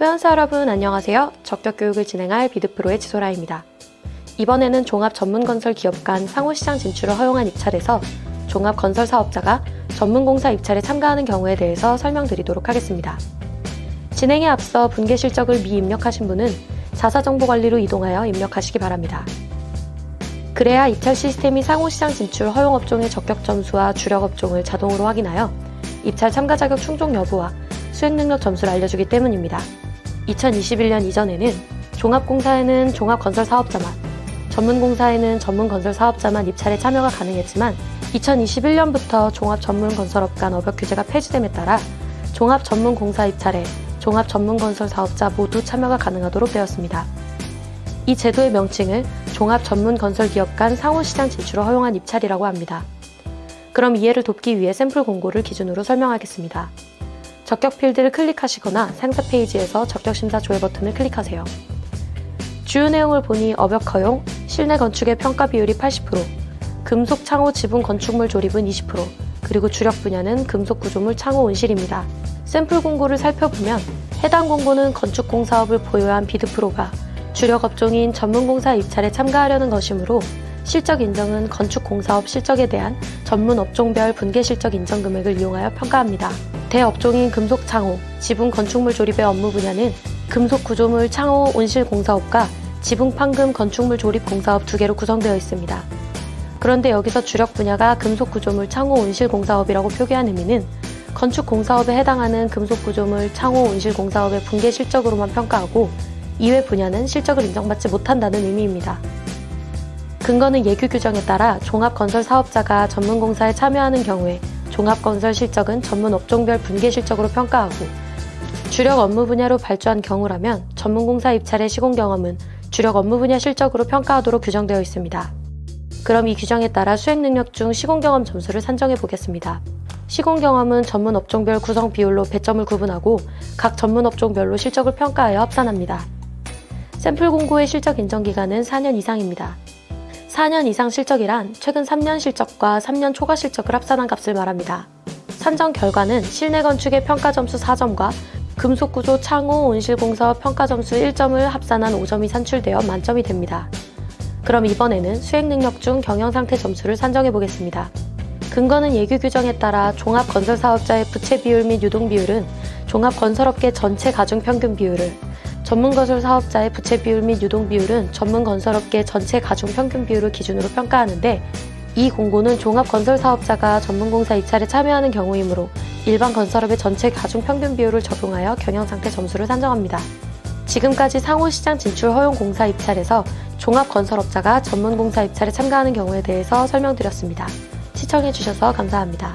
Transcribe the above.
회원사 여러분 안녕하세요. 적격 교육을 진행할 비드프로의 지소라입니다. 이번에는 종합 전문 건설 기업 간 상호 시장 진출을 허용한 입찰에서 종합 건설 사업자가 전문 공사 입찰에 참가하는 경우에 대해서 설명드리도록 하겠습니다. 진행에 앞서 분계 실적을 미입력하신 분은 자사 정보 관리로 이동하여 입력하시기 바랍니다. 그래야 입찰 시스템이 상호 시장 진출 허용 업종의 적격 점수와 주력 업종을 자동으로 확인하여 입찰 참가 자격 충족 여부와 수행 능력 점수를 알려주기 때문입니다. 2021년 이전에는 종합공사에는 종합건설 사업자만, 전문공사에는 전문건설 사업자만 입찰에 참여가 가능했지만 2021년부터 종합전문건설업 간 업역 규제가 폐지됨에 따라 종합전문공사 입찰에 종합전문건설 사업자 모두 참여가 가능하도록 되었습니다. 이 제도의 명칭을 종합전문건설기업 간 상호시장 진출을 허용한 입찰이라고 합니다. 그럼 이해를 돕기 위해 샘플 공고를 기준으로 설명하겠습니다. 적격 필드를 클릭하시거나 상세 페이지에서 적격 심사 조회 버튼을 클릭하세요. 주요 내용을 보니 업역 허용, 실내 건축의 평가 비율이 80%, 금속 창호 지붕 건축물 조립은 20%, 그리고 주력 분야는 금속 구조물 창호 온실입니다. 샘플 공고를 살펴보면 해당 공고는 건축공사업을 보유한 비드 프로가 주력 업종인 전문공사 입찰에 참가하려는 것이므로 실적 인정은 건축 공사업 실적에 대한 전문 업종별 분계 실적 인정 금액을 이용하여 평가합니다. 대업종인 금속 창호, 지붕 건축물 조립의 업무 분야는 금속 구조물 창호 온실 공사업과 지붕 판금 건축물 조립 공사업 두 개로 구성되어 있습니다. 그런데 여기서 주력 분야가 금속 구조물 창호 온실 공사업이라고 표기한 의미는 건축 공사업에 해당하는 금속 구조물 창호 온실 공사업의 분계 실적으로만 평가하고 이외 분야는 실적을 인정받지 못한다는 의미입니다. 근거는 예규 규정에 따라 종합건설 사업자가 전문공사에 참여하는 경우에 종합건설 실적은 전문 업종별 분계 실적으로 평가하고 주력 업무 분야로 발주한 경우라면 전문공사 입찰의 시공 경험은 주력 업무 분야 실적으로 평가하도록 규정되어 있습니다. 그럼 이 규정에 따라 수행 능력 중 시공 경험 점수를 산정해 보겠습니다. 시공 경험은 전문 업종별 구성 비율로 배점을 구분하고 각 전문 업종별로 실적을 평가하여 합산합니다. 샘플 공고의 실적 인정 기간은 4년 이상입니다. 4년 이상 실적이란 최근 3년 실적과 3년 초과 실적을 합산한 값을 말합니다. 산정 결과는 실내 건축의 평가 점수 4점과 금속 구조 창호 온실 공사업 평가 점수 1점을 합산한 5점이 산출되어 만점이 됩니다. 그럼 이번에는 수행 능력 중 경영 상태 점수를 산정해 보겠습니다. 근거는 예규 규정에 따라 종합 건설 사업자의 부채 비율 및 유동 비율은 종합 건설업계 전체 가중 평균 비율을 전문 건설 사업자의 부채 비율 및 유동 비율은 전문 건설업계 전체 가중 평균 비율을 기준으로 평가하는데 이 공고는 종합 건설 사업자가 전문 공사 입찰에 참여하는 경우이므로 일반 건설업의 전체 가중 평균 비율을 적용하여 경영 상태 점수를 산정합니다. 지금까지 상호시장 진출 허용 공사 입찰에서 종합 건설업자가 전문 공사 입찰에 참가하는 경우에 대해서 설명드렸습니다. 시청해주셔서 감사합니다.